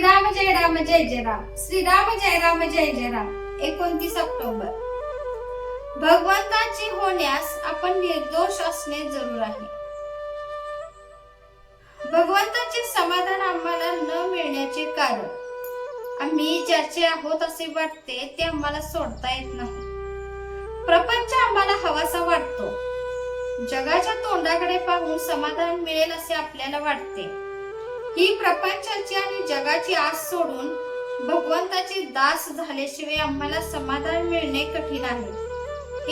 श्रीराम जय राम जय जय राम. श्रीराम जय राम जय जय राम. एकोणतीस ऑक्टोबर. भगवंताची होण्यास आपण निर्दोष असणे जरूर आहे. भगवंताचे समाधान आम्हाला न मिळण्याचे कारण. आम्ही ज्याचे आहोत असे वाटते ते आम्हाला सोडता येत नाही. प्रपंच आम्हाला हवासा वाटतो. जगाच्या तोंडाकडे पाहून समाधान मिळेल असे आपल्याला वाटते. ही प्रपंचाची आणि जगाची आस सोडून भगवंताचे दास झाल्याशिवाय आम्हाला समाधान मिळणे कठीण आहे.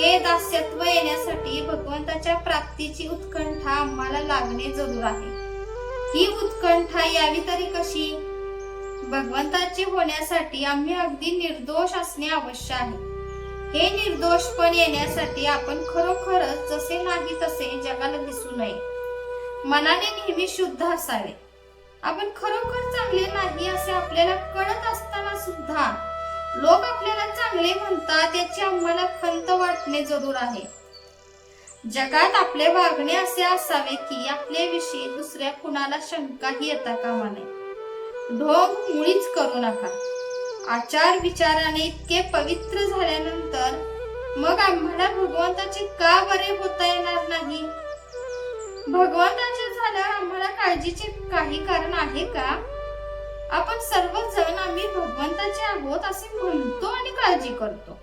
हे दास्यत्व येण्यासाठी भगवंताच्या प्राप्तीची उत्कंठा आम्हाला लागणे जरूर आहे. ही उत्कंठा यावी तरी कशी? भगवंताचे होण्यासाठी आम्ही अगदी निर्दोष असणे आवश्यक आहे. हे निर्दोष पण येण्यासाठी आपण खरोखरच जसे नाही तसे जगाला दिसू नये. मनाने नेहमी शुद्ध असावे. आपण खरोखर चांगले नाही असे आपल्याला कळत असताना सुद्धा लोक आपल्याला चांगले म्हणतात याची आम्हाला खंत वाटणे जरूर आहे. जगात आपले वागणे असे असावे की आपल्याविषयी दुसऱ्या कुणाला शंकाही येता कामा नये. ढोंग मुळीच करू नका. आचार विचाराने इतके पवित्र झाल्यानंतर मग आम्हाला भगवंताचे का बरे होता येणार नाही? भगवंता काळजीचे काही कारण आहे का? आपण सर्वजण आम्ही भगवंताचे आहोत असे म्हणतो आणि काळजी करतो.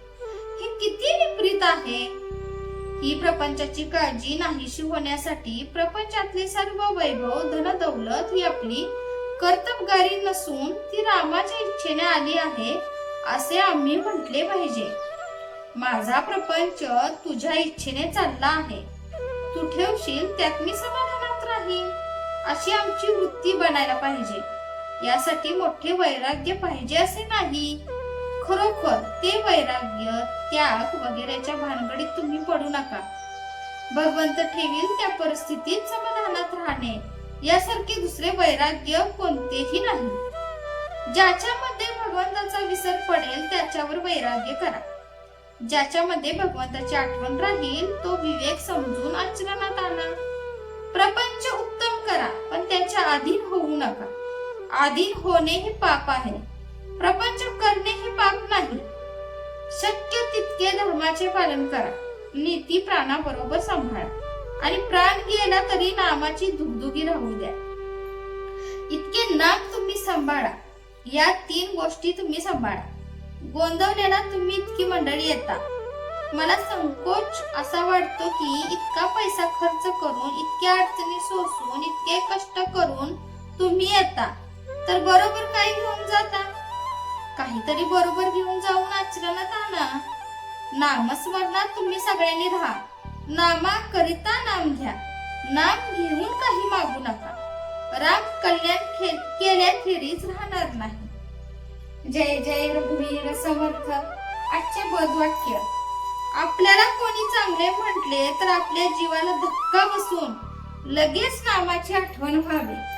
हे किती विपरीत आहे. ही प्रपंचाची काळजी नाहीशी होण्यासाठी प्रपंचातले सर्व वैभव धन दौलत ही आपली कर्तबगारी नसून ती रामाच्या इच्छेने आली आहे असे आम्ही म्हटले पाहिजे. माझा प्रपंच तुझ्या इच्छेने चालला आहे. तू ठेवशील त्यात मी समाधानात राहीन. अशी आमची वृत्ती बनायला पाहिजे. यासाठी मोठे वैराग्य पाहिजे असे नाही. खरोखर ते वैराग्य त्याग वगैरेच्या भानगडीत तुम्ही पडू नका. भगवंत ठेवील त्या परिस्थितीत समाधानात राहणे. यासारखे दुसरे वैराग्य कोणतेही नाही. ज्याच्यामध्ये भगवंताचा विसर पडेल त्याच्यावर वैराग्य करा. ज्याच्यामध्ये भगवंताची आठवण राहील तो विवेक समजून आचरण नका. अधीन होणे हे पाप आहे. प्रपंच करणे हे पाप नाही. शक्य तितके धर्माचे पालन करा. नीती प्राणाबरोबर सांभाळा. आणि प्राण गेला तरी नामाची धुगधुगी राहू द्या. इतके नाम तुम्ही सांभाळा. या तीन गोष्टी तुम्ही सांभाळा. गोंधवलेला तुम्ही इतकी मंडळी येता. मला संकोच असा वाटतो की इतका पैसा खर्च करून इतक्या अडचणी सोसून इतके कष्ट करून तुम्ही येता. तर बरोबर काही घेऊन जाता. काहीतरी बरोबर घेऊन जाऊन आचरणात आणा. नामस्मरणात तुम्ही सगळ्यांनी राहा. नामा करिता नाम घ्या. नाम घेऊन काही मागू नका. राम कल्याण खे- केल्याखेरीज राहणार नाही. जय जय रघुवीर समर्थ. आजचे बदवाक्य. आपल्याला कोणी चांगले म्हटले तर आपल्या जीवाला धक्का बसून लगेच नामाची आठवण व्हावी.